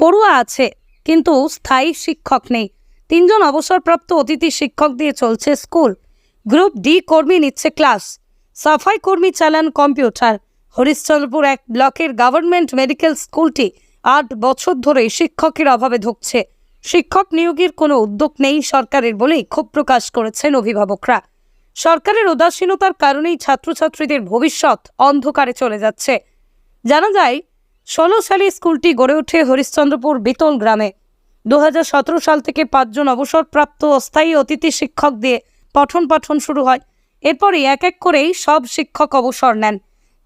পড়ুয়া আছে, কিন্তু স্থায়ী শিক্ষক নেই। তিনজন অবসরপ্রাপ্ত অতিথি শিক্ষক দিয়ে চলছে স্কুল। গ্রুপ ডি কর্মী নিচ্ছে ক্লাস। সাফাই কর্মী চালান কম্পিউটার। হরিশ্চন্দ্রপুর এক ব্লকের গভর্নমেন্ট মেডিকেল স্কুলটি আট বছর ধরে শিক্ষকের অভাবে ধুঁকছে। শিক্ষক নিয়োগের কোনো উদ্যোগ নেই সরকারের বলেই ক্ষোভ প্রকাশ করেছেন অভিভাবকরা। সরকারের উদাসীনতার কারণেই ছাত্রছাত্রীদের ভবিষ্যৎ অন্ধকারে চলে যাচ্ছে। জানা যায় ষোলো সালে স্কুলটি গড়ে ওঠে হরিশ্চন্দ্রপুর বিতল গ্রামে। দু হাজার সতেরো সাল থেকে পাঁচজন অবসরপ্রাপ্ত অস্থায়ী অতিথি শিক্ষক দিয়ে পঠন পাঠন শুরু হয়। এরপরই এক এক করেই সব শিক্ষক অবসর নেন।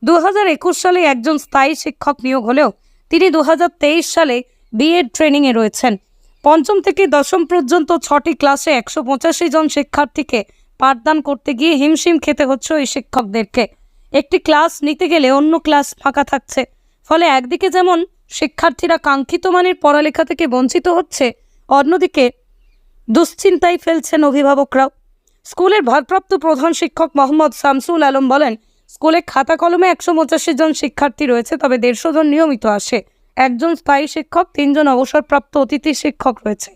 দু হাজার একুশ সালে একজন স্থায়ী শিক্ষক নিয়োগ হলেও তিনি দু হাজার তেইশ সালে বিএড ট্রেনিংয়ে রয়েছেন। পঞ্চম থেকে দশম পর্যন্ত ছটি ক্লাসে একশো পঁচাশি জন শিক্ষার্থীকে পাঠদান করতে গিয়ে হিমশিম খেতে হচ্ছে ওই শিক্ষকদেরকে। একটি ক্লাস নিতে গেলে অন্য ক্লাস ফাঁকা থাকছে। ফলে একদিকে যেমন শিক্ষার্থীরা কাঙ্ক্ষিত মানের পড়ালেখা থেকে বঞ্চিত হচ্ছে, অন্যদিকে দুশ্চিন্তায় ফেলছেন অভিভাবকরাও। স্কুলের ভারপ্রাপ্ত প্রধান শিক্ষক মোহাম্মদ শামসুল আলম বলেন, স্কুলে খাতা কলমে একশো পঁচাশি জন শিক্ষার্থী রয়েছে, তবে দেড়শো জন নিয়মিত আসে। একজন স্থায়ী শিক্ষক, তিনজন অবসরপ্রাপ্ত অতিথি শিক্ষক রয়েছে।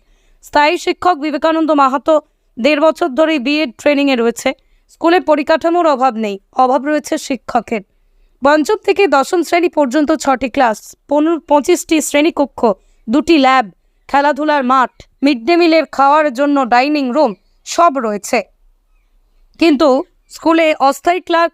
স্থায়ী শিক্ষক বিবেকানন্দ মাহাতো দেড় বছর ধরে বিএড ট্রেনিংয়ে রয়েছে। স্কুলে পরিকাঠামোর অভাব নেই, অভাব রয়েছে শিক্ষকের। পঞ্চম থেকে দশম শ্রেণি পর্যন্ত ছটি ক্লাস, পনেরো, পঁচিশটি শ্রেণীকক্ষ দুটি ল্যাব, খেলাধুলার মাঠ, মিড ডে মিলের খাওয়ার জন্য ডাইনিং রুম, সব রয়েছে। কিন্তু স্কুলে অস্থায়ী ক্লার্ক,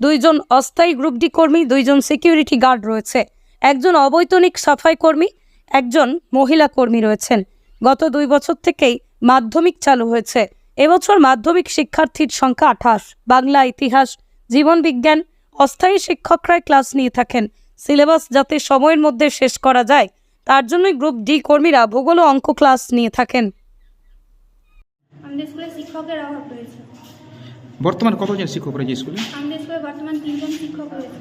দুইজন অস্থায়ী গ্রুপ ডি কর্মী, দুইজন সিকিউরিটি গার্ড রয়েছে। একজন অবৈতনিক সাফাই কর্মী, একজন মহিলা কর্মী রয়েছেন। গত দুই বছর থেকেই মাধ্যমিক চালু হয়েছে। এবছর মাধ্যমিক শিক্ষার্থীর সংখ্যা আঠাশ। বাংলা ইতিহাস, জীবন বিজ্ঞান অস্থায়ী শিক্ষকরাই ক্লাস নিয়ে থাকেন। সিলেবাস যাতে সময়ের মধ্যে শেষ করা যায় তার জন্যই গ্রুপ ডি কর্মীরা ভূগোল ও অঙ্ক ক্লাস নিয়ে থাকেন। আমাদের স্কুলে শিক্ষকের অভাব রয়েছে। বর্তমানে কতজন শিক্ষক রয়েছে স্কুলে? আমাদের স্কুলে বর্তমান তিনজন শিক্ষক রয়েছে।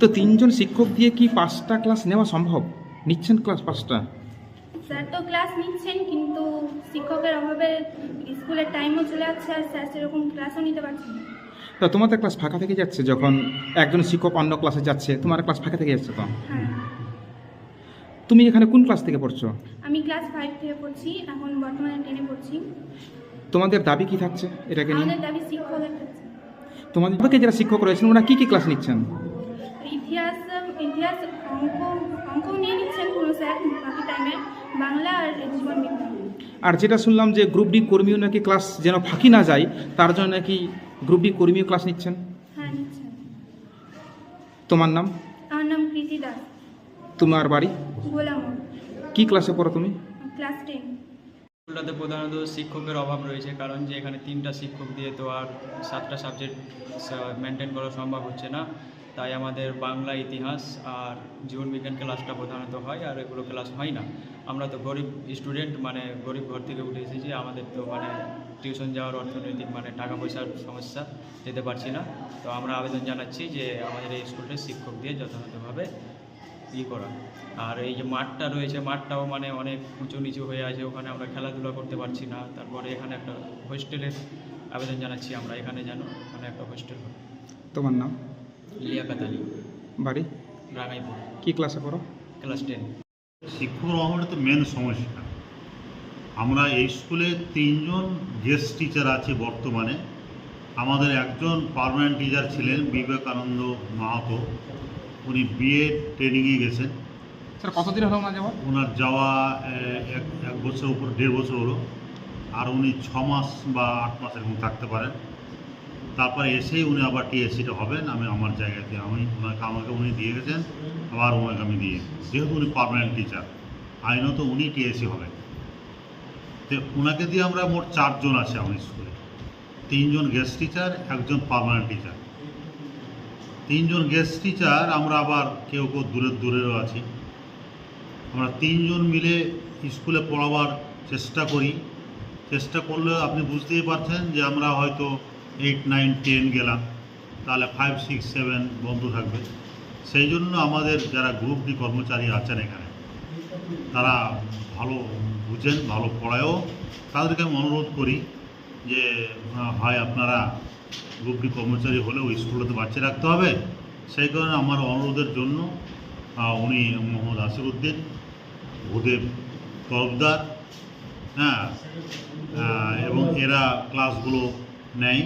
তো তিনজন শিক্ষক দিয়ে কি পাঁচটা ক্লাস নেওয়া সম্ভব? নিচ্ছেন ক্লাস পাঁচটা? স্যার তো ক্লাস নিচ্ছেন কিন্তু শিক্ষকের অভাবে স্কুলের টাইমও চলে যাচ্ছে আর স্যার সেরকম ক্লাসও নিতে পারছেন না। তা তোমাদের ক্লাস ফাঁকা থেকে যাচ্ছে যখন একজন শিক্ষক অন্য ক্লাসে যাচ্ছে? তোমার ক্লাস ফাঁকা থেকে যাচ্ছে তো হ্যাঁ। তুমি এখানে কোন ক্লাস থেকে পড়ছো? আমি ক্লাস ফাইভ থেকে পড়ছি এখন বর্তমানে টেনে পড়ছি। তোমাদের দাবি কি থাকছে এটাকে নিয়ে? আমাদের দাবি শিক্ষকের কাছে তোমাদের তোমাকে যারা শিক্ষক রয়েছেন ওরা কি কি ক্লাস নিচ্ছেন? ইতিহাস ইতিহাস অঙ্ক অঙ্ক নিয়ে নিচ্ছেন কোনো স্যার বাকি টাইমে বাংলা আর জীবন আর যেটা শুনলাম যে গ্রুপ ডি কর্মীও নাকি ক্লাস যেন ফাঁকি না যায় তার জন্য নাকি গ্রুপ ডি কর্মীও ক্লাস নিচ্ছেন? হ্যাঁ নিচ্ছেন। তোমার নাম? আমার নাম প্রীতি দাস। তোমার বাড়ি? গোলাম। কি ক্লাসে পড়ো তুমি? Class ten. স্কুলটাতে প্রধানত শিক্ষকের অভাব রয়েছে কারণ যে এখানে তিনটা শিক্ষক দিয়ে তো আর সাতটা সাবজেক্ট মেনটেন করা সম্ভব হচ্ছে না। তাই আমাদের বাংলা ইতিহাস আর জীবন বিজ্ঞান ক্লাসটা প্রধানত হয় আর এগুলো ক্লাস হয় না। আমরা তো গরিব স্টুডেন্ট মানে গরিব ঘর থেকে উঠে এসেছি আমাদের তো মানে টিউশন যাওয়ার অর্থনৈতিক মানে টাকা পয়সার সমস্যা যেতে পারছি না। তো আমরা আবেদন জানাচ্ছি যে আমাদের এই স্কুলটা শিক্ষক দিয়ে যথাযথভাবে ই করা। আর এই যে মাঠটা রয়েছে মাঠটাও মানে অনেক উঁচু নিচু হয়ে আছে ওখানে আমরা খেলাধুলা করতে পারছি না। তারপরে এখানে একটা হোস্টেলের আবেদন জানাচ্ছি আমরা এখানে যেন মানে একটা হোস্টেল হয়। তোমার নাম? লিয়াকাত আলী বাড়ি? রাঙাইপুর। কি ক্লাসে পড়ো? Class ten. শিক্ষকের অভাবটা তো মেন সমস্যা। আমরা এই স্কুলে তিনজন গেস্ট টিচার আছে বর্তমানে। আমাদের একজন পার্মানেন্ট টিচার ছিলেন বিবেকানন্দ মাহাতো। উনি বিএ ট্রেনিংয়ে গেছেন। স্যার কতদিন হলো যাওয়া? ওনার যাওয়া এক এক বছর উপর দেড় বছর হলো। আর উনি ছ মাস বা আট মাস এরকম থাকতে পারেন। তারপরে এসেই উনি আবার টিএসসিটা হবেন। আমি আমার জায়গাতে আমি ওনাকে আমাকে উনি দিয়ে গেছেন। আবার ওনাকে আমি দিয়ে যেহেতু উনি পার্মানেন্ট টিচার আইনত উনি টিএসসি হবেন। তো ওনাকে দিয়ে আমরা মোট চারজন আছে আমার স্কুলে। তিনজন গেস্ট টিচার একজন পার্মানেন্ট টিচার তিনজন গেস্ট টিচার আমরা আবার কেউ কেউ দূরের দূরেরও আছি। আমরা তিনজন মিলে স্কুলে পড়াবার চেষ্টা করি। চেষ্টা করলে আপনি বুঝতেই পারছেন যে আমরা হয়তো এইট নাইন টেন গেলাম। তাহলে ফাইভ সিক্স সেভেন বন্ধ থাকবে। সেই জন্য আমাদের যারা গ্রুপ ডি কর্মচারী আছেন এখানে, তারা ভালো বুঝেন, ভালো পড়ায়ও। তাদেরকে আমি অনুরোধ করি যে হয় আপনারা গ্রুপ ডি কর্মচারী হলেও স্কুলটাতে বাচ্চা রাখতে হবে। সেই কারণে আমার অনুরোধের জন্য উনি মোহাম্মদ আসিরুদ্দিন ভূদেব তরফদার হ্যাঁ এবং এরা ক্লাসগুলো নেয়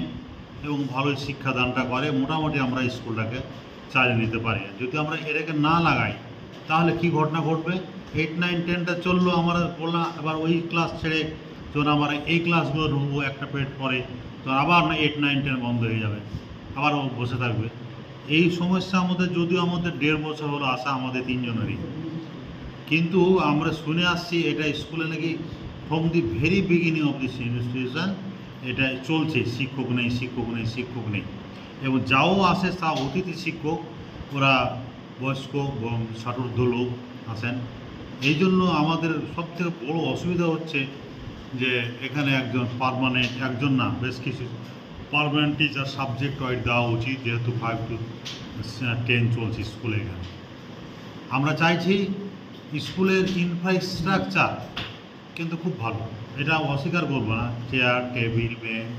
এবং ভালোই শিক্ষাদানটা করে। মোটামুটি আমরা স্কুলটাকে চালিয়ে নিতে পারি। যদি আমরা এটাকে না লাগাই তাহলে কি ঘটনা ঘটবে? এইট নাইন টেনটা চলল আমরা বললাম আবার ওই ক্লাস ছেড়ে যখন আমরা এই ক্লাসগুলো ঢুকবো একটা পেট পরে, তো আবার না এইট নাইন টেন বন্ধ হয়ে যাবে। আবার বসে থাকবে। এই সমস্যা আমাদের, যদিও আমাদের দেড় বছর হলো আসা আমাদের তিনজনেরই। কিন্তু আমরা শুনে আসছি, এটা স্কুলে নাকি from the very beginning of this institution এটা চলছে, শিক্ষক নেই শিক্ষক নেই শিক্ষক নেই। এবং যাও আসে তা অতিথি শিক্ষক, ওরা বয়স্ক এবং ষাটোর্ধ লোক আসেন এই জন্য আমাদের সবথেকে বড় অসুবিধা হচ্ছে যে এখানে একজন পার্মানেন্ট একজন না বেশ কিছু পার্মানেন্ট টিচার সাবজেক্ট ওয়াইজ দেওয়া উচিত যেহেতু ফাইভ টু টেন চলছে স্কুলে এখানে। আমরা চাইছি স্কুলের ইনফ্রাস্ট্রাকচার কিন্তু খুব ভালো। এটা অস্বীকার করব না। চেয়ার টেবিল বেঞ্চ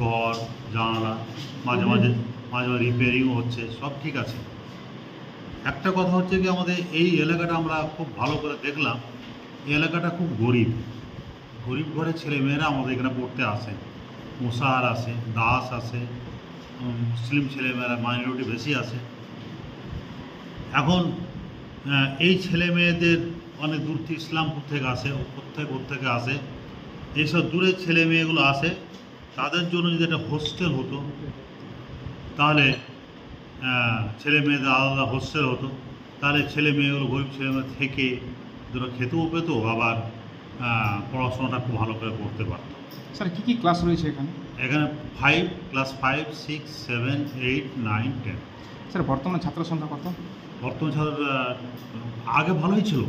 ঘর জানালা মাঝে মাঝে মাঝে মাঝে রিপেয়ারিংও হচ্ছে সব ঠিক আছে। একটা কথা হচ্ছে কি আমাদের এই এলাকাটা আমরা খুব ভালো করে দেখলাম। এই এলাকাটা খুব গরিব। গরিব ঘরের ছেলেমেয়েরা আমাদের এখানে পড়তে আসে। মুসাহার আসে দাস উম, মুসলিম ছেলেমেয়েরা মাইনরিটি বেশি আসে। এখন এই ছেলে মেয়েদের অনেক দূর থেকে ইসলামপুর থেকে আসে ও কোথেকে কোথেকে আসে। এইসব দূরের ছেলে মেয়েগুলো আসে। তাদের জন্য যদি একটা হোস্টেল হতো তাহলে ছেলে মেয়েদের আলাদা হোস্টেল হতো। তাহলে ছেলে মেয়েগুলো গরিব ছেলে মেয়ে থেকে দুটো খেতেও পেত আবার পড়াশোনাটা খুব ভালো করে করতে পারত। স্যার কী কী ক্লাস রয়েছে এখানে? এখানে five class five six seven eight nine ten sir বর্তমানে ছাত্র সংখ্যা কত? বর্তমান ছাত্র আগে ভালোই ছিল।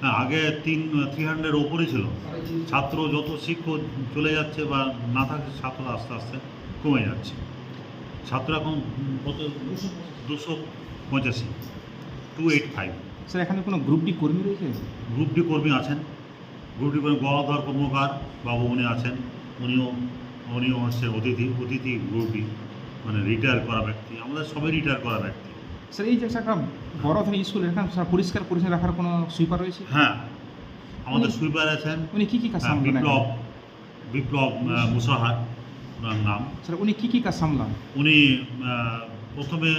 হ্যাঁ আগে তিন থ্রি হান্ড্রেড ওপরই ছিল। ছাত্র যত শিক্ষক চলে যাচ্ছে বা না থাকছে ছাত্র আস্তে আস্তে কমে যাচ্ছে। ছাত্র এখন কত? দুশো পঁচাশি। টু এইট ফাইভ স্যার এখানে কোনো গ্রুপ ডি কর্মী রয়েছে? গ্রুপ ডি কর্মী আছেন। গ্রুপ ডি কর্মী গদাধর কর্মকার বাবু উনি আছেন। উনিও উনিও হচ্ছে অতিথি অতিথি গ্রুপ ডি মানে রিটায়ার করা ব্যক্তি। আমাদের সবাই রিটায়ার করা ব্যক্তি। স্যার এই যে একটা বড় ধরনের স্কুল এখানে স্যার পরিষ্কার পরিচ্ছন্ন রাখার কোনো সুইপার রয়েছে? হ্যাঁ আমাদের সুইপার আছেন। উনি কী কী কাজ হ্যাঁ, বিপ্লব বিপ্লব মুসাহার। ওনার নাম? স্যার উনি কী কী কাজ সামলান? উনি প্রথমে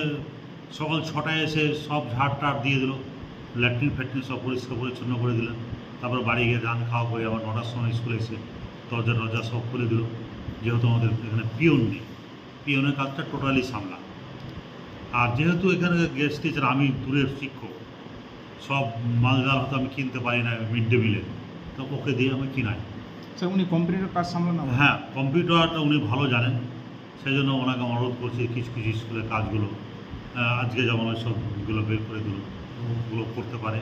সকাল ছটায় এসে সব ঝাড় টাড় দিয়ে দিল ল্যাট্রিন ফ্যাট্রিন সব পরিষ্কার পরিচ্ছন্ন করে দিলেন। তারপর বাড়ি গিয়ে ধান খাওয়া করে আবার নটার সময় স্কুলে এসে দরজা টরজা সব খুলে দিল। যেহেতু আমাদের এখানে পিয়ন নেই পিয়নের কাজটা টোটালি সামলা। আর যেহেতু এখানে গেস্ট টিচার আমি দূরের শিক্ষক সব মালজাল হয়তো আমি কিনতে পারি না মিড ডে মিলে তো ওকে দিয়ে আমি কিনাই। স্যার উনি কম্পিউটার কাজ সামলান হ্যাঁ কম্পিউটারটা উনি ভালো জানেন। সেই জন্য ওনাকে অনুরোধ করছি কিছু কিছু স্কুলের কাজগুলো আজকে যেমন ওই সবগুলো বের করে দিল ওগুলো করতে পারে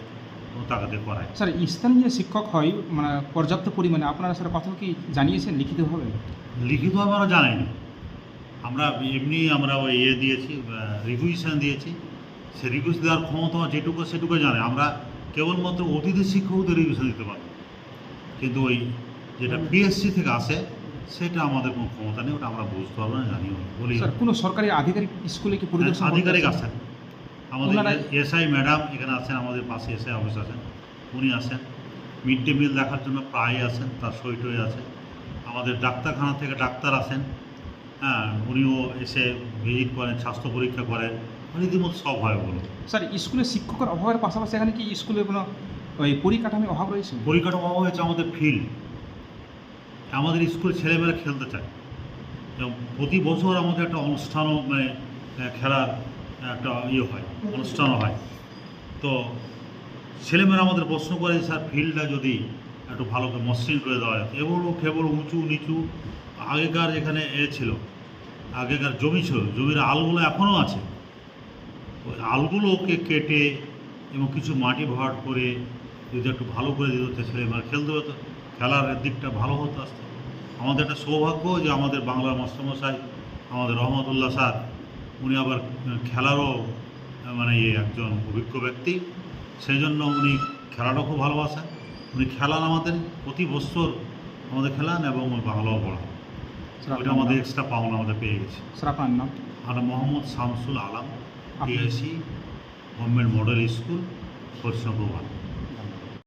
তাকে দিয়ে করায়। স্যার স্থানীয় যে শিক্ষক হয় মানে পর্যাপ্ত পরিমাণে আপনারা স্যার কথা কি জানিয়েছেন লিখিতভাবে? লিখিত আমরা জানাইনি। আমরা এমনি আমরা ওই ইয়ে দিয়েছি রিকুইশন দিয়েছি। সে রিকুইশ দেওয়ার ক্ষমতা যেটুকু সেটুকু জানে। আমরা কেবলমাত্র অতিথি শিক্ষকদের রিকুইশন দিতে পারি কিন্তু ওই যেটা পিএসসি থেকে আসে সেটা আমাদের কোনো ক্ষমতা নেই ওটা আমরা বুঝতে পারব না জানিও বলি স্যার কোনো সরকারি আধিকারিক স্কুলে কি পরিদর্শন আধিকারিক আসেন? আসেন আমাদের এসআই ম্যাডাম এখানে আছেন আমাদের পাশে এসআই অফিস আছেন উনি আসেন মিড ডে মিল দেখার জন্য প্রায় আসেন তার সই টই আছে। আমাদের ডাক্তারখানা থেকে ডাক্তার আসেন হ্যাঁ উনিও এসে ভিজিট করেন স্বাস্থ্য পরীক্ষা করেন রীতিমতো সব হয় ওগুলো স্যার স্কুলে শিক্ষকের অভাবের পাশাপাশি এখানে কি স্কুলে কোনো ওই পরিকাঠামোর অভাব রয়েছে? পরিকাঠামো অভাব হয়েছে আমাদের ফিল্ড আমাদের স্কুলে ছেলেমেয়েরা খেলতে চায়। এবং প্রতি বছর আমাদের একটা অনুষ্ঠানও মানে খেলার একটা ইয়ে হয়, অনুষ্ঠানও হয়। তো ছেলেমেয়েরা আমাদের প্রশ্ন করে স্যার, ফিল্ডটা যদি একটু ভালো করে মসৃণ করে দেওয়া যায়। এগুলো কেবল উঁচু, নিচু, আগেকার যেখানে এ ছিল, আগেকার জমি ছিল, জমির আলগুলো এখনও আছে। ওই আলগুলোকে কেটে এবং কিছু মাটি ভরাট করে যদি একটু ভালো করে দিত তো ছেলেমেয়েরা খেলতে হতো খেলার দিকটা ভালো হতো আসতে। আমাদের একটা সৌভাগ্য যে আমাদের বাংলার মাস্টারমশাই আমাদের রহমতুল্লাহ স্যার উনি আবার খেলারও মানে ইয়ে একজন অভিজ্ঞ ব্যক্তি। সেই জন্য উনি খেলাটাও খুব ভালোবাসেন। উনি খেলান আমাদের প্রতি বছর আমাদের খেলান এবং বাংলাও পড়ান। ওইটা আমাদের এক্সট্রা পাওনা আমাদের পেয়ে গেছে। স্যার আপনার নাম? আর Mohammad Shamsul Alam TIC government model school Harishankar